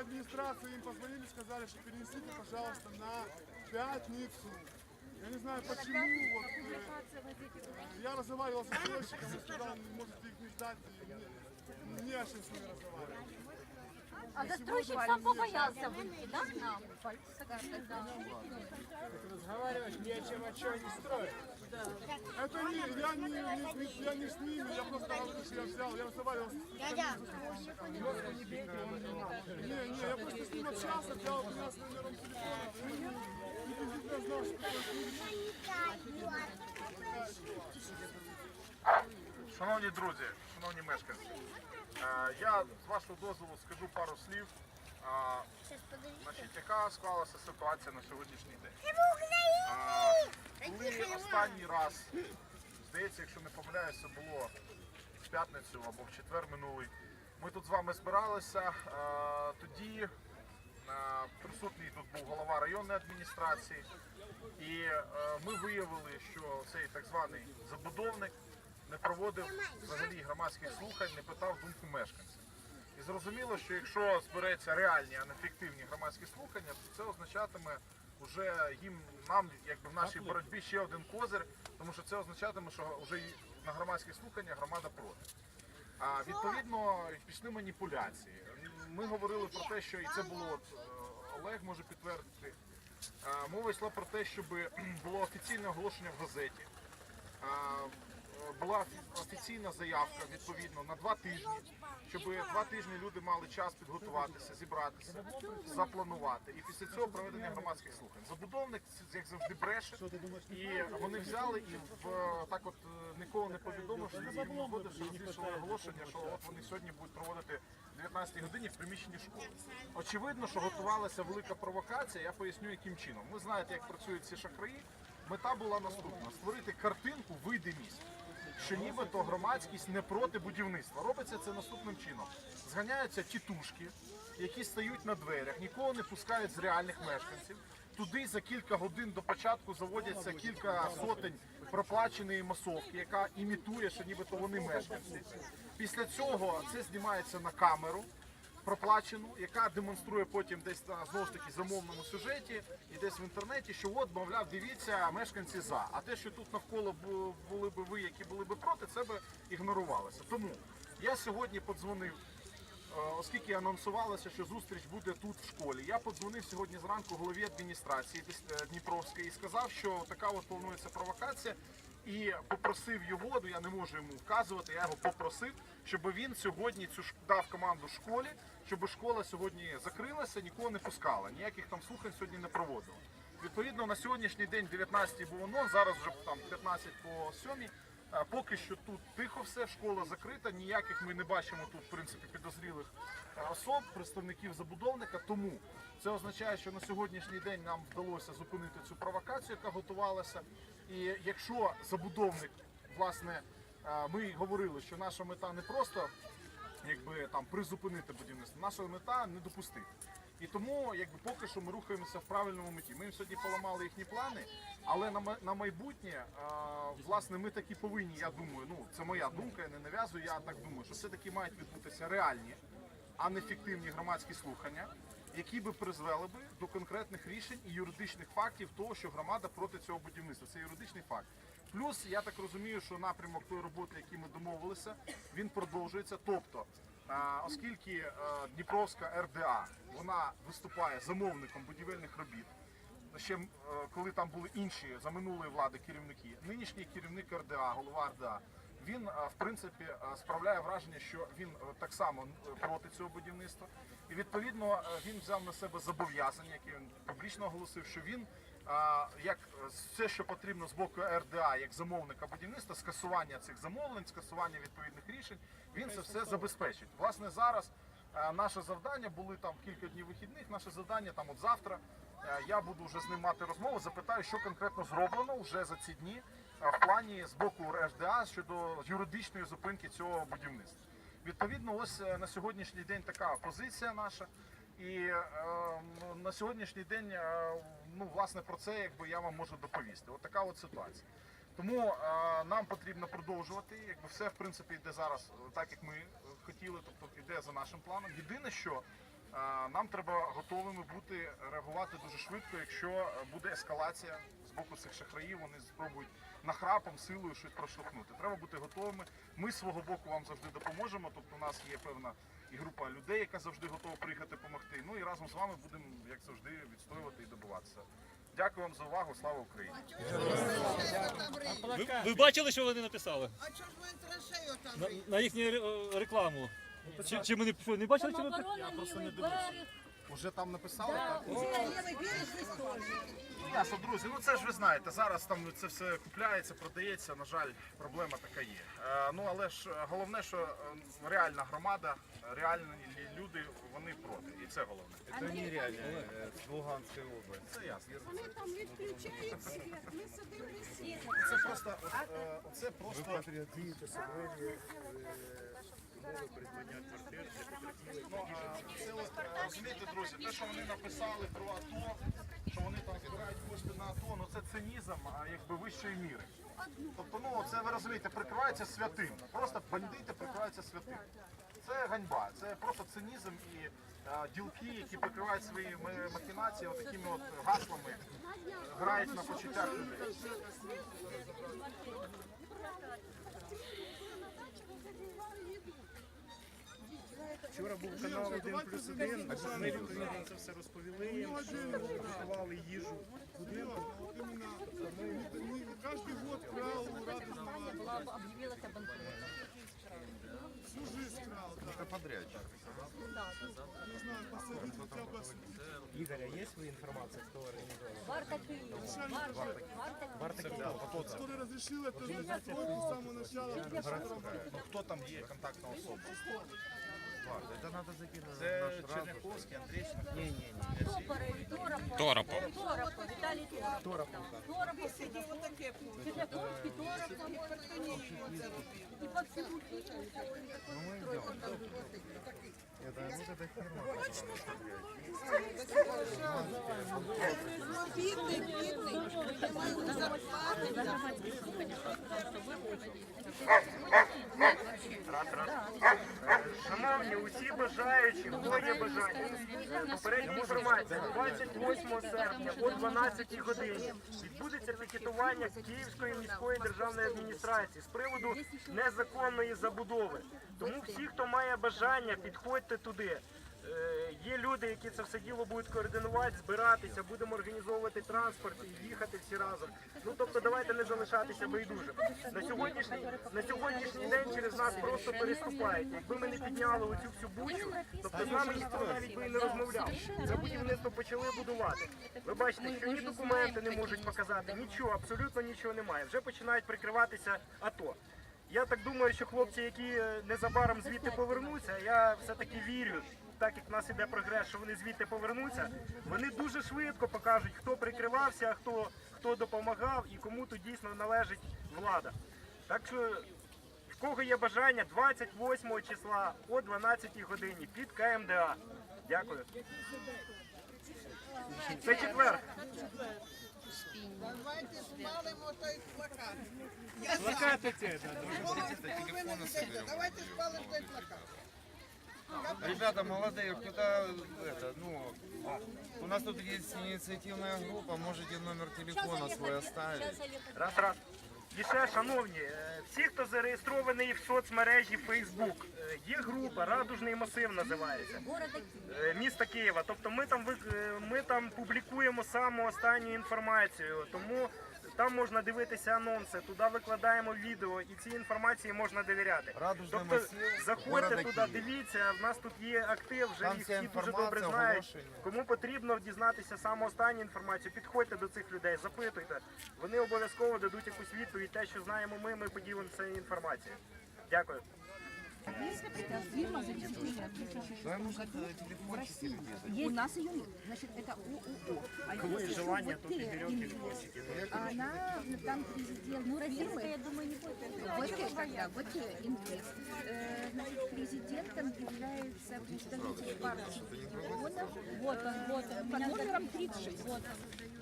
администрации им позвонили, сказали, что перенесите, пожалуйста, на пятницу. Я не знаю почему, вот, э, я разговаривал с застройщиком, он сказал, можете их не ждать, и мне, не о чем с ними разговаривать. А застройщик сам побоялся выйти, да, на сказать, да. Разговариваешь не о чем, о чем они строят. Это не, я не, не- не- я не с ними, я просто говорю, что я взял, я разговаривал с застройщиком. Не, не, я просто с ним общался, взял у меня с номером телефона, и не знал, что такое Шановні друзі, шановні мешканці, е, я з вашого дозволу скажу пару слів. Значить, яка склалася ситуація на сьогоднішній день? Коли останній раз, здається, якщо не помиляюся, було в п'ятницю або в четвер минулий, ми тут з вами збиралися. Тоді присутній тут був голова районної адміністрації, і ми виявили, що цей так званий забудовник не проводив взагалі громадських слухань, не питав думку мешканців. І зрозуміло, що якщо збереться реальні, а не фіктивні громадські слухання, то це означатиме вже їм нам, якби в нашій боротьбі ще один козир, тому що це означатиме, що вже на громадських слуханнях громада проти. А відповідно пішли маніпуляції. Ми говорили про те, що і це було от, е, Олег може підтвердити. Мова йшла про те, щоб було офіційне оголошення в газеті. Була офіційна заявка відповідно на два тижні, щоб два тижні люди мали час підготуватися, зібратися, запланувати. І після цього проведення громадських слухань. Забудовник як завжди бреше, і вони взяли і в так от е, ніколи не повідомивши, не виходивши, розвішали оголошення, що от вони сьогодні будуть проводити в 19 годині в приміщенні школи. Очевидно, що готувалася велика провокація. Я поясню, яким чином. Ви знаєте, як працюють ці шахраї. Мета була наступна: створити картинку видимість, що нібито громадськість не проти будівництва. Робиться це наступним чином: зганяються тітушки, які стають на дверях, нікого не пускають з реальних мешканців. Туди за кілька годин до початку заводяться кілька сотень проплаченої масовки, яка імітує, що нібито вони мешканці. Після цього це знімається на камеру проплачену, яка демонструє потім десь на знову ж таки замовному сюжеті і десь в інтернеті, що от, мовляв, дивіться, мешканці за. А те, що тут навколо були би ви, які були би проти, це би ігнорувалося. Тому я сьогодні подзвонив. е, Оскільки анонсувалося, що зустріч буде тут в школі, я подзвонив сьогодні зранку голові адміністрації е, Дніпровської і сказав, що така от планується провокація, і попросив його, ну я не можу йому вказувати, я його попросив, щоб він сьогодні цю дав команду школі, щоб школа сьогодні закрилася, нікого не пускала, ніяких там слухань сьогодні не проводила. Відповідно, на сьогоднішній день 19 був анонс, зараз вже там 15 по 7. Поки що тут тихо все, школа закрита, ніяких ми не бачимо тут, в принципі, підозрілих е, особ, представників забудовника. Тому це означає, що на сьогоднішній день нам вдалося зупинити цю провокацію, яка готувалася. І якщо забудовник, власне, е, ми говорили, що наша мета не просто якби там призупинити будівництво, наша мета не допустити. І тому, якби поки що ми рухаємося в правильному меті. Ми їм сьогодні поламали їхні плани, але на на майбутнє, е, власне, ми такі повинні. Я думаю, ну це моя думка, я не нав'язую. Я так думаю, що все таки мають відбутися реальні, а не фіктивні громадські слухання, які би призвели би до конкретних рішень і юридичних фактів того, що громада проти цього будівництва. Це юридичний факт. Плюс я так розумію, що напрямок тої роботи, який ми домовилися, він продовжується. Тобто, е, оскільки е, Дніпровська РДА вона виступає замовником будівельних робіт. Ще е, коли там були інші за минулої влади керівники, нинішній керівник РДА, голова РДА, він в принципі справляє враження, що він так само проти цього будівництва. І відповідно він взяв на себе зобов'язання, яке він публічно оголосив, що він як все, що потрібно з боку РДА, як замовника будівництва, скасування цих замовлень, скасування відповідних рішень, він це все забезпечить. Власне, зараз е, наше завдання були там кілька днів вихідних. Наше завдання там от завтра. Е, Я буду вже з ним мати розмову, запитаю, що конкретно зроблено вже за ці дні е, в плані з боку РДА щодо юридичної зупинки цього будівництва. Відповідно, ось на сьогоднішній день така позиція наша. І е, на сьогоднішній день, е, ну власне про це якби я вам можу доповісти. От така от ситуація. Тому е, нам потрібно продовжувати. Якби все в принципі йде зараз е, так, як ми е, хотіли, тобто йде за нашим планом. Єдине, що Е, Нам треба готовими бути реагувати дуже швидко, якщо е, буде ескалація з боку цих шахраїв. Вони спробують нахрапом, силою щось проштовхнути. Треба бути готовими. Ми з свого боку вам завжди допоможемо. Тобто, у нас є певна і група людей, яка завжди готова приїхати допомогти. Ну і разом з вами будемо, як завжди, відстоювати і добиватися. Дякую вам за увагу. Слава Україні! Ви, ви бачили, що вони написали? А чого ж ви траншею там? На, на їхню ре- рекламу. Чи, чи ми не, що, не бачили, чи ми Самооборона, лівий берег. Уже там написали? Да, так? уже Ну, Ясно, друзі, ну це ж ви знаєте, зараз там це все купляється, продається. На жаль, проблема така є. Е, ну але ж е, головне, що е, реальна громада, реальні люди, вони проти. І це головне. Это нереально, э, с Луганской области. Це ясно. Вони там відключають світ, ми сидимо без світу. Це просто, це просто сьогодні. Ну, а, це е, розумієте, друзі, те, що вони написали про АТО, що вони там збирають кошти на АТО, ну це цинізм, а якби вищої міри. Тобто, ну це ви розумієте, прикривається святим. Просто бандити прикриваються святим. Це ганьба, це просто цинізм і а, ділки, які прикривають свої махінації от такими от гаслами, е, грають на почуттях людей. Вчора був канал 1 плюс 1, ми відповідно це все розповіли їм, що готували їжу. Будинок, от іменно, ми, ми кожен год крал у Радужного, Була об'явилася банкротом. всю жизнь крал, да. Это подрядчик. Не знаю, посадить хотя бы Ігоря, є своя інформація, хто організовував? Варта Києва. Варта, Варта Києва. который разрешил это организовать с самого начала. Ну хто там є контактна особа? Ладно, это надо закинуть Це в наш разум. Черняховський, Андрійченко. Топоров, Торопов. Торопов. Торопов, Віталій Торопов. Торопов, Сидів отаке пузо. Черняковський, Торопов. І по всьому Києву. Это, ну, это фирма. Ну, бідний, бідний. Немає зарплати. Шановні, усі бажаючі, хто є бажання. Попередня інформація. 28 серпня о 12 годині відбудеться пікетування Київської міської державної адміністрації з приводу незаконної забудови. Тому всі, хто має бажання, підходьте туди. Е, Є люди, які це все діло будуть координувати, збиратися, будемо організовувати транспорт і їхати всі разом. Ну тобто давайте не залишатися байдужим. На сьогоднішній на сьогоднішній день через нас просто переступають. Якби ми не підняли оцю всю бучу, тобто з нами ніхто навіть би і не розмовляв. Це будівництво почали будувати. Ви бачите, що ні документи не можуть показати, нічого, абсолютно нічого немає. Вже починають прикриватися АТО. Я так думаю, що хлопці, які е, незабаром звідти повернуться, я все-таки вірю, так як в нас іде прогрес, що вони звідти повернуться, вони дуже швидко покажуть, хто прикривався, хто, хто допомагав і кому тут дійсно належить влада. Так що, в кого є бажання, 28 числа о 12 годині під КМДА. Дякую. Це четвер. Давайте спалимо той плакат. Плакати ці, да. Давайте спалимо той плакат. Ребята молодые, кто-то это, ну, у нас тут есть инициативная группа, можете номер телефона свой оставить. Раз, раз. І ще, шановні, е, всі, хто зареєстрований в соцмережі Facebook, е, є група Радужний масив називається. Е, міста Києва. Тобто ми там е, ми там публікуємо саму останню інформацію. Тому там можна дивитися анонси, туди викладаємо відео, і цій інформації можна довіряти. Радужний Тобто заходьте туди, дивіться. В нас тут є актив, вже Там їх всі дуже добре знають. Кому потрібно дізнатися саме останню інформацію, підходьте до цих людей, запитуйте. Вони обов'язково дадуть якусь відповідь. Те, що знаємо ми, ми поділимося інформацією. Дякую. Давай, может, э, телефончики где-то. У нас ее нет. Значит, это УУО. А Кому есть если желание, вот то ты берете имеешь, телефончики. Она там президент. Ну, фирмы. Я думаю, не будет. Вот э, тогда, вот э, инвест. Э, Значит, президентом является представитель партии регионов. Вот он, вот он. Под номером 36. Вот он.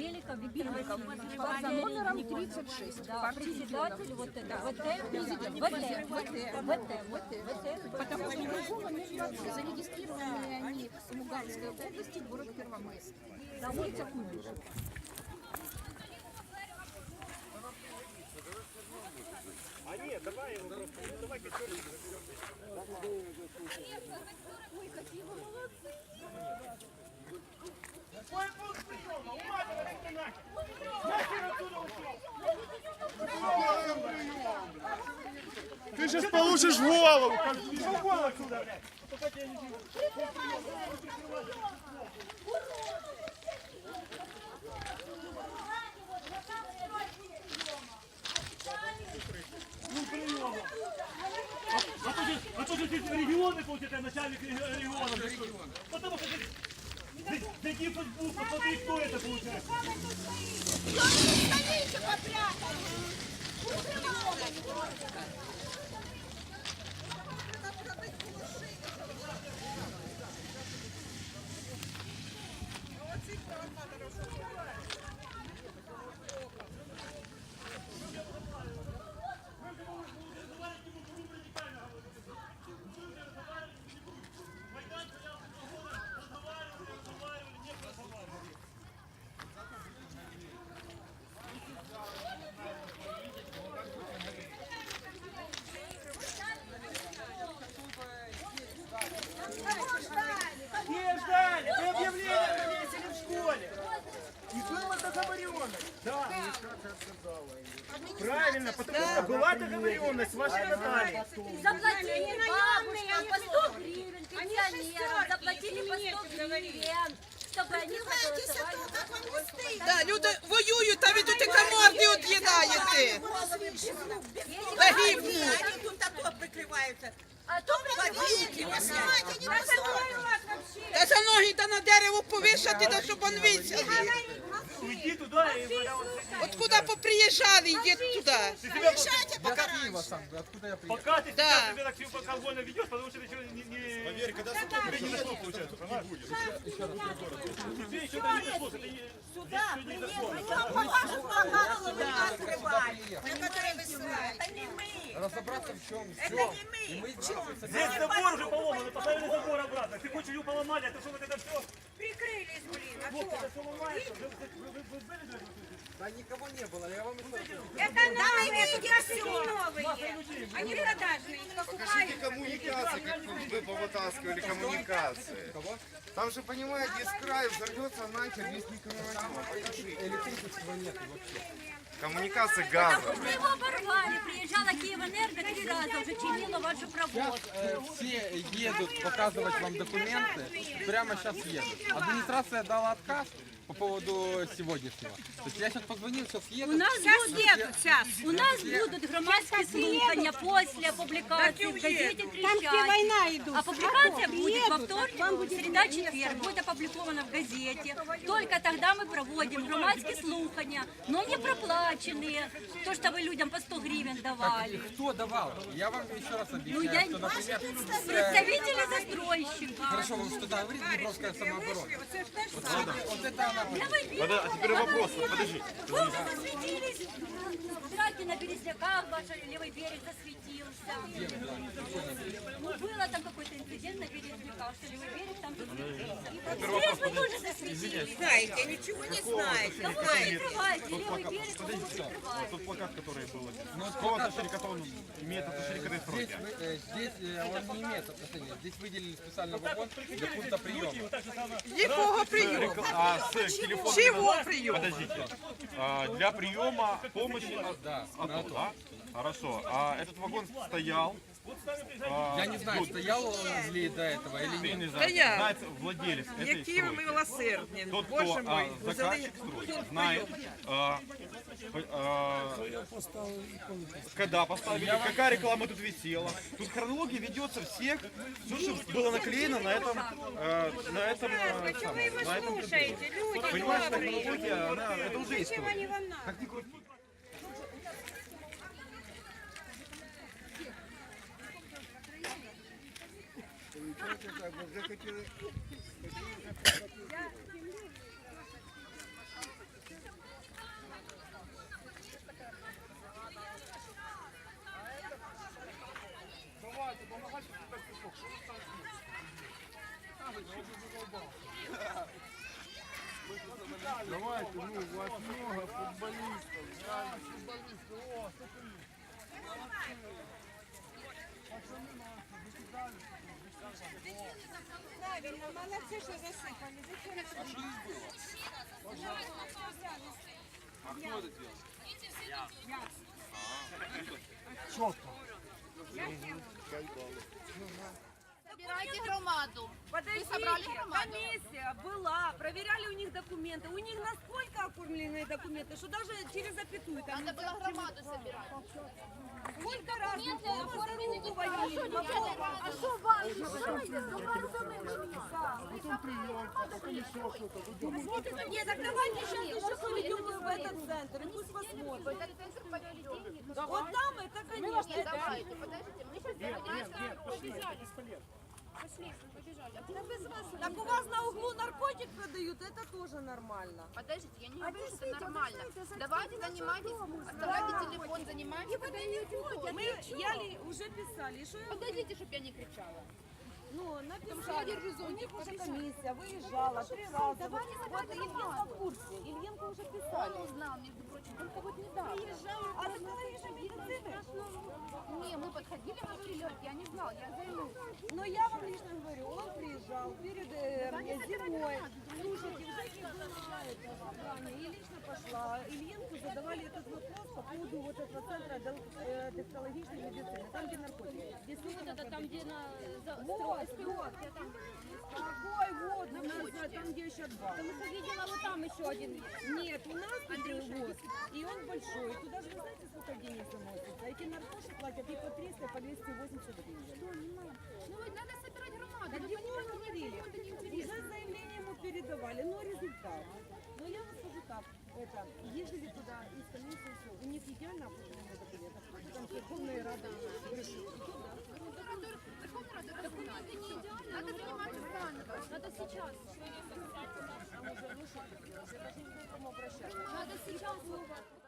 Беликов Виктор Васильевич. Под партия номером Там 36 Да, партий регионов. председатель вот это, ВТ, президент, ВТ, ВТ, ВТ, Потому что другого нет вообще. Зарегистрированы они в Луганской области, город Первомайск. Улица Куйбышева. Ты сейчас получишь в голову. А то, же- а то же здесь регионы, получается, начальник реги- региона. Потому что здесь- здесь- зайди в Facebook, посмотри, кто это получается. Где договоренность. Да. Правильно, потому что была договоренность с вашей Натальей. Заплатили бабушкам по 100 гривен, пенсионерам, заплатили по 100 гривен, чтобы они проголосовали. Да, люди воюють, а ви тут команди об'єднаєте. Загибнуть. А то прикрываете. Та за ноги та на дерево повішати, та щоб он висіли. Иди туда и бля, вот Откуда поприїжджали, йдіть туди. Пока ты Да. сейчас себя так безалкогольно ведешь, потому что ты еще не... не... Поверь, когда суд не дошло, получается, понимаешь? Тебе еще это не дошло, это не... Сюда, не Разобраться в чем, в чем. Здесь забор уже поломан, поставили забор обратно. Ты хочешь его поломали, а ты что вот это все... Прикрились, блін, а Вот это все ломается. Вы- вы- вы- вы были, блядь, Да никого не было, я вам это Это новые видео все новые. Они продажные, их Покажите коммуникации, как вы, вы повытаскивали коммуникации. Там же, понимаете, из края взорвется нахер, весь микрорайон. Покажите. Электричества нет вообще. Коммуникации газа. Мы его оборвали. Приезжала Киевэнерго три раза, уже чинила вашу проводку. Э, все едут показывать вам документы, прямо сейчас едут. Администрация дала отказ по поводу сегодняшнего. То есть я сейчас позвонил, сейчас едут. У нас будут, сейчас. у нас будут громадские слухания после публикации в газете «Трещать». А публикация будет во вторник, среда, четверг. Будет опубликована в газете. Только тогда мы проводим громадские слухания, но не проплаченные. То, что вы людям по 100 гривен давали. Кто давал? Я вам еще раз Ну, объясняю, я что, например, представители застройщика. хорошо, вы что говорит Днепровская самооборона. Вот это она Левый берег, А теперь вопрос, подожди. Вы уже засветились. Драки на Березняках, ваш левый берег засветился. Ну, было там какой-то инцидент на Березняках, что левый берег там засветился. Здесь вы тоже засветились. Знаете, ничего не знаете. Ну, вы закрываете левый берег, вы уже закрываете. Тот плакат, который был. Какого отношения к он имеет отношение к этой вы- э, здесь э, он не имеет отношения. Здесь выделили специальный вагон для пункта приема. Якого прийому? А с телефона... Чего прийому? Подождите. А, для приема помощи... Да, да? Хорошо. А этот вагон стоял? А, Я не знаю, стоял он ли до этого или нет. не знаешь, я. знает владелец этой Які ви стройки. милосердні. Тот, Боже кто мой, а, заказчик стройки, знает, а, п- а, когда поставили, какая реклама тут висела. Тут хронология ведется всех, все, что было наклеено на этом, э, на этом, э, самом, на этом ТТ. Понимаешь, что хронология, она, это уже история. Как ни крути. бачите, так, бо вже хотіли. Давайте, ну, у вас много футболистов. Да, футболисты. О, смотри. Пацаны наши, закидали. Правильно, молодцы, что засыпали. А что здесь было? А кто это делал? Собирайте громаду. Подождите, собрали громаду? комиссия была, проверяли у них Документы. У них настолько оформленные документы, что даже через запятую там Надо было громаду собирать. Сколько раз мы оформлены говорили. А что вам? мешает? Потом приемка, потом еще что-то. Нет, так давайте сейчас еще поведем в этот центр, и пусть посмотрят. Вот там это, конечно, Нет, это давайте, подождите, мы сейчас побежали. Пошли, побежали. А куда вы с вас? Так у вас на углу наркотик продают, это тоже нормально. Подождите, я не говорю, что это нормально. Давайте занимайтесь, оставляйте телефон, занимайтесь. Мы, я ли уже писали, что я Подождите, чтобы я не кричала. Ну, написали, у них уже комиссия выезжала три раза. Вот, вот Ильенко в курсе, Ильенко уже писали. Он узнал, между прочим, только вот недавно. А ты говоришь о медицине? Не, мы подходили, говорили, я не знал, я займусь. Но я вам лично говорю, он приезжал перед э, зимой. Слушайте, уже не было это собрание. И лично пошла. Ильенку задавали этот вопрос по поводу вот этого центра дел- э, дефектологичной медицины. Там, где наркотики. Здесь вот это там, где на... Вот, вот. Какой вот, назад, там, где еще два. Потому что видела вот там еще один. Нет, у нас вот. И он большой. Туда же, вы знаете, сколько денег заносится? Эти наркоши платят и по 300, и по 280 гривен. Ну, вот надо собирать громаду. Вы ему понимаете, говорили, не уже заявление ему передавали, но результат. Но я вам скажу так, это, ездили туда из комиссии, все, у них идеально оформленные документы. Там Верховная Рада решила. Надо заниматься заново. Надо сейчас. Надо сейчас.